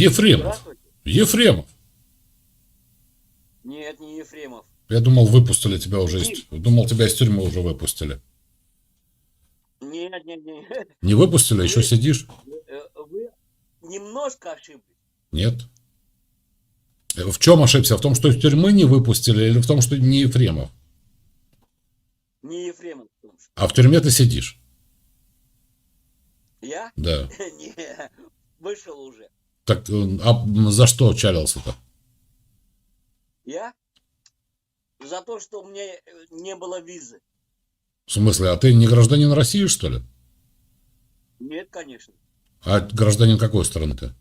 Ефремов. Ефремов. Нет, не Ефремов. Я думал, выпустили тебя уже из... Думал, тебя из тюрьмы уже выпустили. Нет, нет, нет. Не выпустили, еще сидишь? Э, Вы немножко ошиблись. Нет. Э, В чем ошибся? В том, что из тюрьмы не выпустили или в том, что не Ефремов? Не Ефремов. А в тюрьме ты сидишь? Я? Да. Не, вышел уже. Так э, а за что чалился-то? Я? За то, что у меня э, не было визы. В смысле, а ты не гражданин России, что ли? Нет, конечно. А гражданин какой страны ты?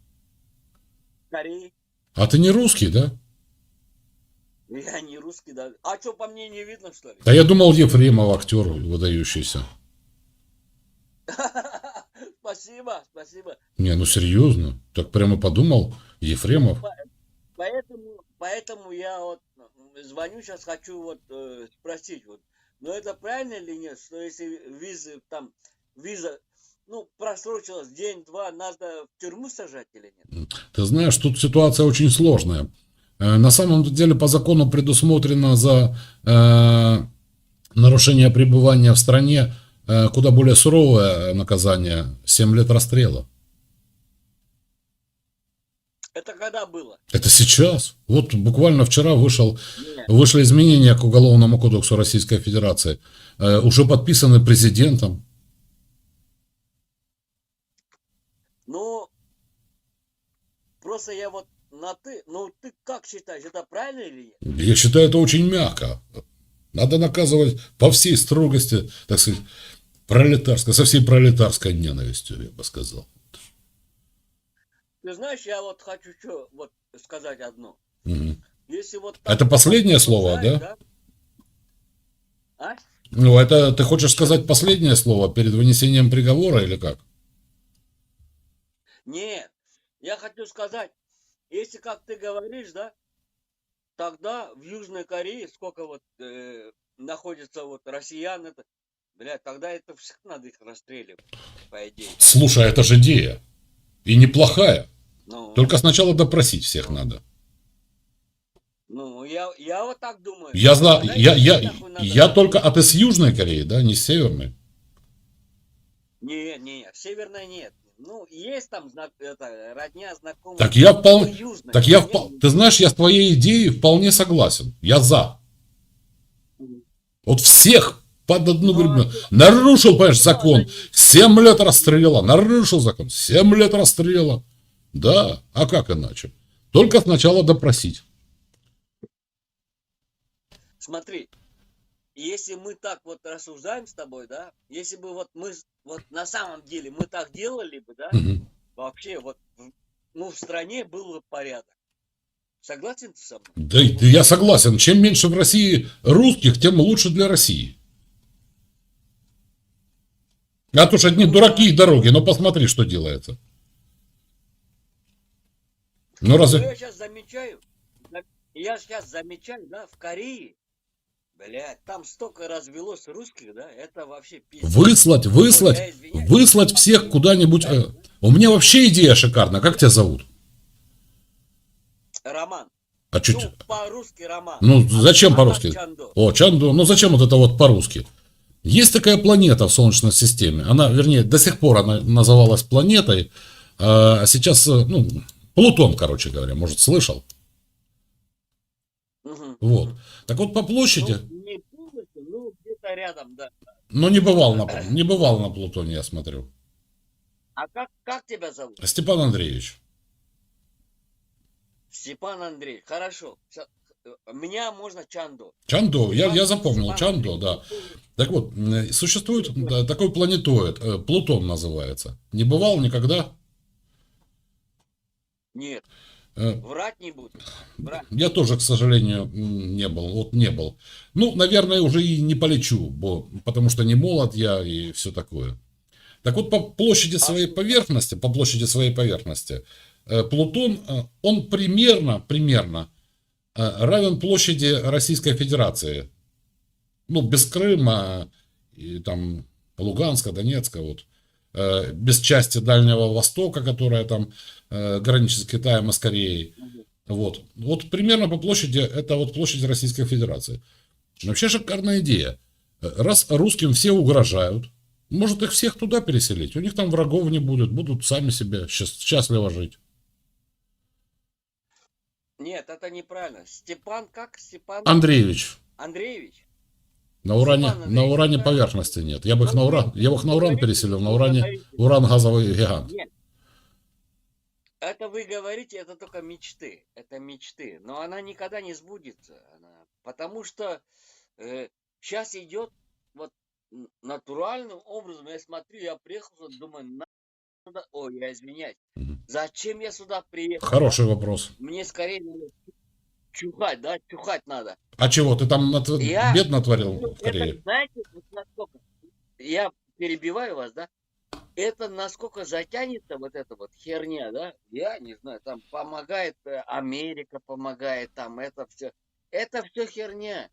Кореи. А ты не русский, да? Я не русский даже. А что, по мне не видно, что ли? Да я думал, Ефремов актер выдающийся. Спасибо, спасибо. Не, ну серьезно. Так прямо подумал, Ефремов. Поэтому, поэтому я вот звоню сейчас, хочу вот э, спросить, вот, но это правильно или нет, что если визы там, виза, ну, просрочилась день-два, надо в тюрьму сажать или нет? Ты знаешь, тут ситуация очень сложная. Э, На самом деле по закону предусмотрено за э, нарушение пребывания в стране куда более суровое наказание 7 лет расстрела. Это когда было? Это сейчас. Вот буквально вчера вышел, Нет. вышли изменения к Уголовному кодексу Российской Федерации. Э, Уже подписаны президентом. Ну, просто я вот на ты, ну ты как считаешь, это правильно или нет? Я считаю, это очень мягко. Надо наказывать по всей строгости, так сказать, пролетарской, со всей пролетарской ненавистью, я бы сказал. Ты знаешь, я вот хочу что вот сказать одно. Мгм. Если вот Это последнее слово, знаешь, да? А? Ну, это ты хочешь сказать последнее слово перед вынесением приговора или как? Нет, я хочу сказать, если как ты говоришь, да, тогда в Южной Корее сколько вот э, находится вот россиян, это, блядь, тогда это всех надо их расстреливать, по идее. Слушай, это же идея. И неплохая. Ну, Только сначала допросить всех надо. ну я, я вот так думаю. Я Знаете, я, я, я только, а ты с Южной Кореи, да, не с Северной? Не, не, северной нет. Ну, есть там знак, это, родня, знакомые. Так я вполне, так я впол- ты знаешь, я с твоей идеей вполне согласен. Я за. Вот всех под одну Ну, гребню. Нарушил, понимаешь, закон. Семь лет расстрела. Нарушил закон. Семь лет расстрела. Да, а как иначе? Только сначала допросить. Смотри, если мы так вот рассуждаем с тобой, да, если бы вот мы, вот на самом деле мы так делали бы, да, Мгм. вообще вот, ну, в стране был бы порядок. Согласен ты со мной? Да я согласен. Чем меньше в России русских, тем лучше для России. А то ж одни дураки и дороги. Но посмотри, что делается. Ну Ну, разве... Я сейчас замечаю, за- я сейчас замечаю, да, в Корее, блядь, там столько развелось русских, да, это вообще пиздец. Выслать, выслать, извиняюсь. выслать всех куда-нибудь. э, У меня вообще идея шикарная. Как тебя зовут? Роман. А чуть... Ну, по-русски Роман. Ну, зачем А по-русски? О, Чанду, ну зачем вот это вот по-русски? Есть такая планета в Солнечной системе. Она, вернее, до сих пор она называлась планетой, а сейчас, э, ну, Плутон, короче говоря, может, слышал? Мгм. Вот. Так вот по площади, Ну, не полностью, ну, где-то рядом, да. но не бывал на, не бывал на Плутоне, я смотрю. А как, как тебя зовут? Степан Андреевич. Степан Андрей. Хорошо. Меня можно Чандо. Чандо, я, я запомнил, Чандо, да. Так вот, существует такой планетоид, э, Плутон называется. Не бывал никогда? Нет, Э, врать не буду. Врать. Я тоже, к сожалению, не был. Вот не был. Ну, наверное, уже и не полечу, бо, потому что не молод я и все такое. Так вот, по площади своей поверхности, по площади своей поверхности, э, Плутон, он примерно, примерно равен площади Российской Федерации. Ну, без Крыма, и там Луганска, Донецка, вот. э, без части Дальнего Востока, которая там э, граничит с Китаем и с Кореей. Вот. Вот примерно по площади, это вот площадь Российской Федерации. Вообще шикарная идея. Э, Раз русским все угрожают, может их всех туда переселить. У них там врагов не будет, будут сами себе счаст- счастливо жить. Нет, это неправильно. Степан, как Степан Андреевич, Андреевич? на уране, Степан на уране поверхности нет. Я бы их на уран, я бы их на уран переселил. На уране уран газовый гигант. Нет. Это вы говорите, это только мечты. Это мечты. Но она никогда не сбудется. Она- потому что сейчас идет вот натуральным образом. Я смотрю, я приехал, думаю, на сюда. Ой, я извиняюсь. Зачем я сюда приехал? Хороший вопрос. Мне скорее надо чухать, да, чухать надо. А чего, ты там натв- Я- бед натворил Ну, в это, Корее? знаете, вот насколько, я перебиваю вас, да? Это насколько затянется вот эта вот херня, да? Я не знаю, там помогает э, Америка, помогает там это все. Это все херня.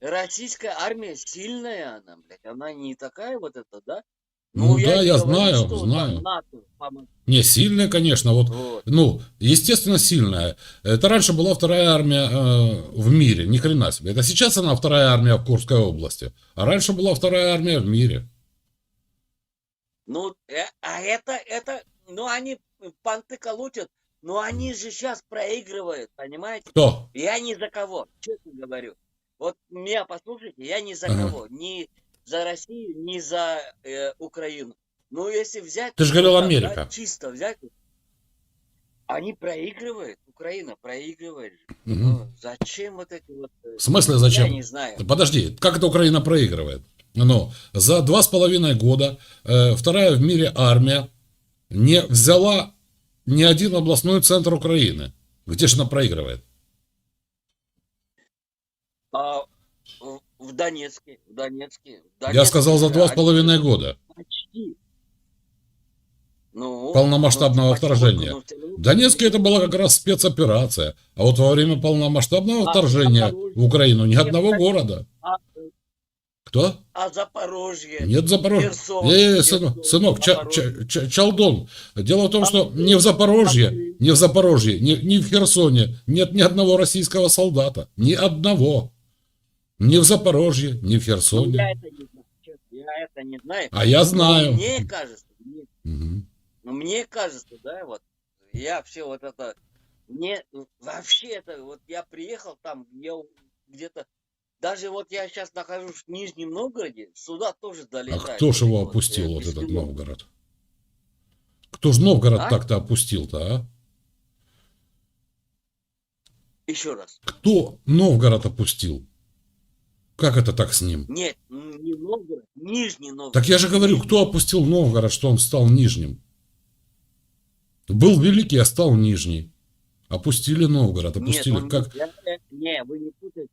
Российская армия сильная, она, блядь, она не такая вот эта, да? Ну да, не я говорю, знаю, знаю. НАТО Не, сильная, конечно. Вот Вот. Ну, естественно, сильная. Это раньше была вторая армия э, в мире, ни хрена себе. Это сейчас она вторая армия в Курской области. А раньше была вторая армия в мире. Ну, э, а это, это, ну они понты колотят, но они же сейчас проигрывают, понимаете? Кто? Я ни за кого, честно говорю. Вот меня послушайте, я ни за Ага. кого, ни за Россию, ни за э, Украину. Ну, если взять... Ты же говорил так, Америка. да, чисто взять, они проигрывают, Украина проигрывает. Ну, зачем вот эти вот... э, В смысле, Я зачем? не знаю. Подожди, как это Украина проигрывает? Ну, за два с половиной года э, вторая в мире армия не взяла ни один областной центр Украины. Где же она проигрывает? А в, в Донецке, в Донецке, в Я Донецке сказал за два с половиной года. Почти. Ну, Полномасштабного ну, вторжения. ну, В Донецке это была как раз спецоперация. А вот во время полномасштабного А вторжения Запорожье? в Украину ни Нет, одного так- города. А, Кто? а Запорожье? Нет Запорожья. Херсон, Э, Херсон, сынок, сынок Ча- Запорожье. Ча- Ча- Чалдон. Дело в том, А что ты- ни в а Запорожье, ни в Запорожье, ни, ни в Херсоне нет ни одного российского солдата. Ни одного. Ни в Запорожье, ни в Ну, я Херсоне. это не знаю. Я это не знаю. А я Но знаю. Мне кажется, мне, ну, мне кажется, да, вот я все вот это, мне вообще это, вот я приехал там, я где-то, даже вот я сейчас нахожусь в Нижнем Новгороде, сюда тоже А долетает. кто ж вот его эти вот, опустил, э, вот этот беспилотники. Новгород? Кто ж Новгород А? так-то опустил-то, а? Еще раз. Кто Новгород опустил? Как это так с ним? Нет, не Новгород, Нижний Новгород. Так я же говорю, кто опустил Новгород, что он стал нижним? Был великий, а стал нижний. Опустили Новгород, опустили. Нет, он- как? я- не, вы не путайте.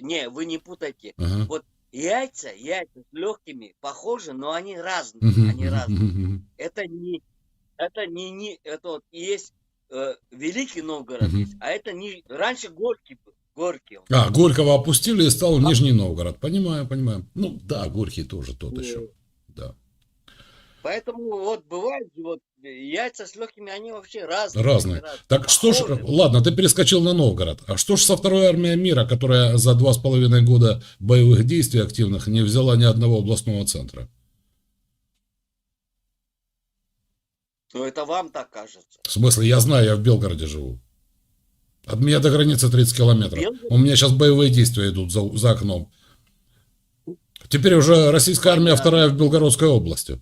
Не, вы не путайте. Ага. Вот яйца, яйца с легкими похожи, но они разные. Мгм, Они разные. мгм. Это не, это не, не это вот есть э, Великий Новгород, есть, а это не раньше Горький был, Горький. А, Горького опустили и стал А. Нижний Новгород. Понимаю, понимаю. Ну да, Горький тоже тот еще. Да. Поэтому вот бывает вот яйца с легкими, они вообще разные. Разные. они Так что ж, ладно, ты перескочил на Новгород. А что ж со второй армией мира, которая за два с половиной года боевых действий активных не взяла ни одного областного центра? Ну это вам так кажется. В смысле, я знаю, я в Белгороде живу. От меня до границы 30 километров. У меня сейчас боевые действия идут за, за окном. Теперь уже российская армия вторая в Белгородской области.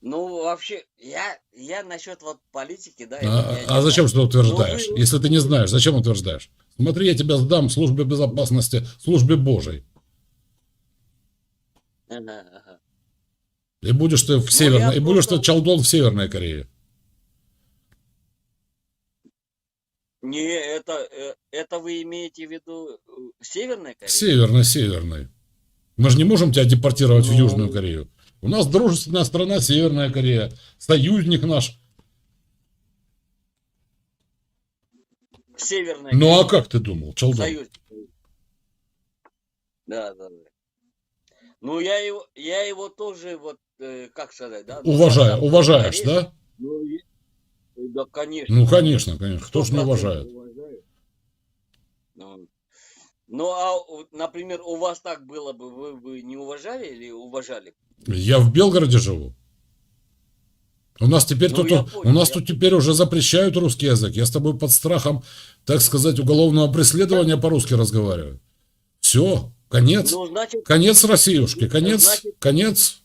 Ну вообще, я, я насчет вот политики, да. А, я а зачем что утверждаешь? Ну, Если ты не знаешь, зачем утверждаешь? Смотри, я тебя сдам службе безопасности, службе Божией. Ага, ага. И будешь ты в Ну, Северной, и будешь ты Чалдон в Северной Корее. Не, это, э, это вы имеете в виду э, Северная В Корея? Северной, Северной. Мы же не можем тебя депортировать в Ну. Южную Корею. У нас дружественная страна Северная Корея. Союзник наш. Северная Ну а Корея. как ты думал, Чалдон? Союз. Да, да, да. Ну, я его, я его тоже, вот, э, как сказать, да? ну, Уважаю, уважаешь, да? Ну, да, конечно. Ну, конечно, конечно. Кто ж не 100% уважает? Ну, а, например, у вас так было бы, вы бы не уважали или уважали? Я в Белгороде живу. У нас теперь Ну, тут, я у понял, нас я тут теперь уже запрещают русский язык. Я с тобой под страхом, так сказать, уголовного преследования по-русски разговариваю. Все, конец. Ну, значит, Конец Россиюшки, конец, Значит- конец.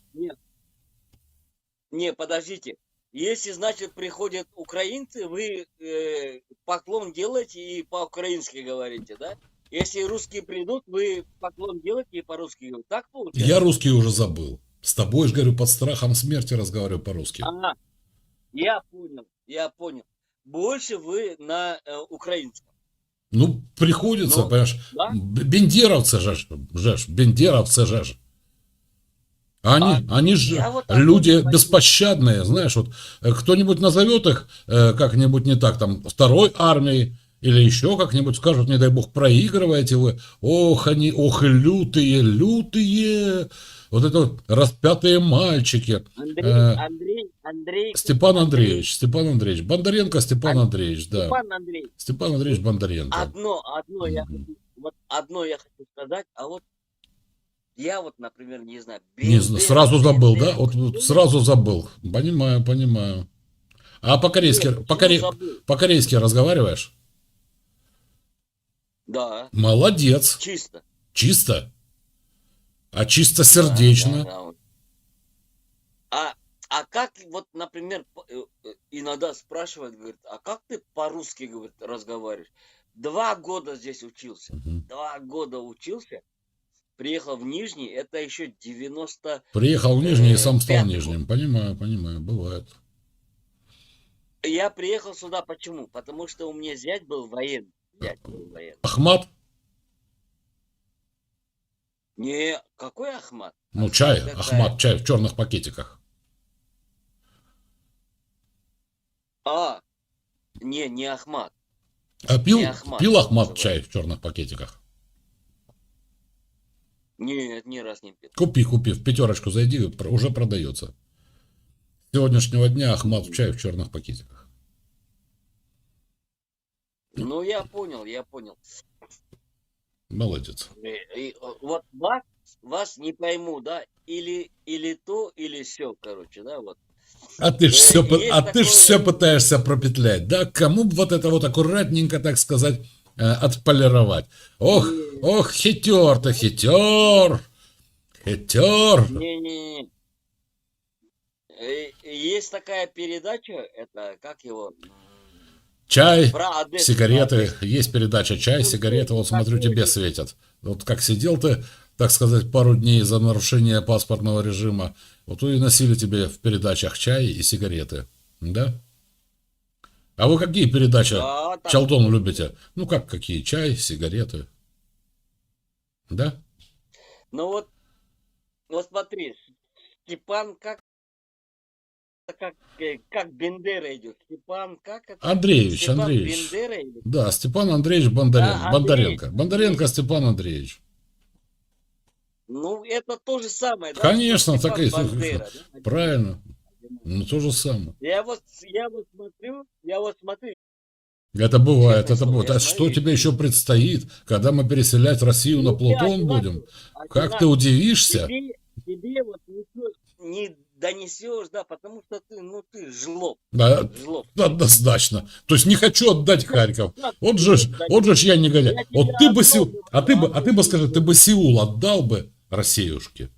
не, подождите. Если, значит, приходят украинцы, вы э, поклон делаете и по-украински говорите, да? Если русские придут, вы поклон делаете и по-русски говорите. Так получается? Я русский уже забыл. С тобой же, говорю, под страхом смерти разговариваю по-русски. Ага. Я понял, я понял. Больше вы на э, украинском, Ну, приходится, Ну, понимаешь, да? бендеровцы же, же бендеровцы же. Они, они же А вот люди беспощадные, знаешь, вот э, кто-нибудь назовет их э, как-нибудь не так, там, второй армией, или еще как-нибудь скажут, не дай бог, проигрываете вы, ох, они, ох, лютые, лютые, вот это вот распятые мальчики. Андрей, Э, Андрей, Андрей. Степан Андреевич, Степан Андреевич, Бондаренко Степан Ан- Андреевич, да. Степан Андрей. Степан Андреевич Бондаренко. Одно, одно я хочу, вот одно я хочу сказать, а вот я вот, например, не знаю. Не знаю, сразу забыл, да? Бендера, Вот, вот сразу забыл. Понимаю, понимаю. А по-корейски, по-коре- почему забыл? по-корейски разговариваешь? Да, Молодец. чисто. Чисто. А чисто Да, сердечно. да, да, вот. А, а как, вот, например, по- э, э, иногда спрашивают, говорит, а как ты по-русски, говорит, разговариваешь? Два года здесь учился. Мгм. Два года учился. Приехал в Нижний, это еще 90... Приехал в Нижний и сам стал Нижним. Понимаю, понимаю, бывает. Я приехал сюда почему? Потому что у меня зять был военный. Зять был военный. Ахмат, Не, какой Ахмат? ну чай, это- Ахмат, чай в черных пакетиках. А, не, не Ахмат. А пил, Не Ахмат, пил Ахмат чай в черных пакетиках? Нет, ни раз не пил. Купи, купи, в пятерочку зайди, уже продается. С сегодняшнего дня Ахмат в чай в черных пакетиках. Ну, я понял, я понял. Молодец. И- и, э, вот вас, вас не пойму, да? Или, или то, или все, короче, да, вот. А ты ж Э, все, а ты ж такое- все пытаешься пропетлять, да? Кому бы вот это вот аккуратненько, так сказать, э, отполировать? Ох, ох, хитер ты, хитер, хитер. Не-не-не. Э, Есть такая передача, это, как его? Чай, Про сигареты, есть передача «Чай, сигареты», вот смотрю, тебе светят. Вот как сидел ты, так сказать, пару дней за нарушение паспортного режима, вот и носили тебе в передачах чай и сигареты, да? А вы какие передачи Да, Чалдон любите? Ну как какие? Чай, сигареты. Да? Ну вот, вот смотри, Степан как как, как Бендера идет. Степан как это? Андреевич, Степан Андреевич. Бендера или? Да, Степан Андреевич Бондарен, Да, Андрей. Бондаренко. Бондаренко Степан Андреевич. Ну, это то же самое, да? Конечно, что так и- Степан Бандера, да? Правильно. Ну, то же самое. Я вот, я вот смотрю, я вот смотрю, Это бывает, Честное это бывает. А что тебе еще предстоит, когда мы переселять Россию на Ну, ты Плутон один будем? раз- Как ты удивишься? тебе, тебе вот несешь- не донесешь, да, потому что ты, ну, ты жлоб, Да, жлоб. однозначно. То есть не хочу отдать Харьков. Вот же, вот же я негодяй. Вот ты бы Сеул, а ты бы, а ты бы скажи, ты бы Сеул отдал бы Россиюшке?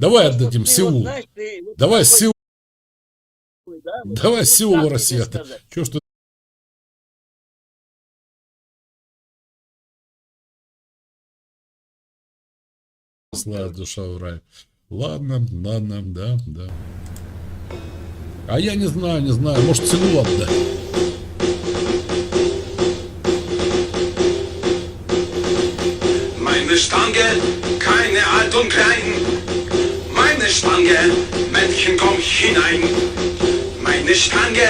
Давай Просто отдадим ты вот Сеул. знаешь, ты вот Давай такой, Сеул. да, вот- Давай вот Сеул, тебе Россия. ж ты злая душа в рай. Ладно, ладно, да, да. А я не знаю, не знаю, может Сеул отдать. Stange, keine alt und klein. Stange, Männchen komm hinein. Meine Stange,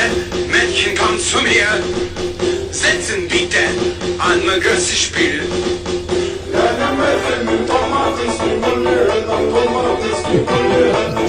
Männchen komm zu mir. Setzen bitte an mein großes Spiel. Lernen wir Tomaten, Tomaten, Tomaten, Tomaten.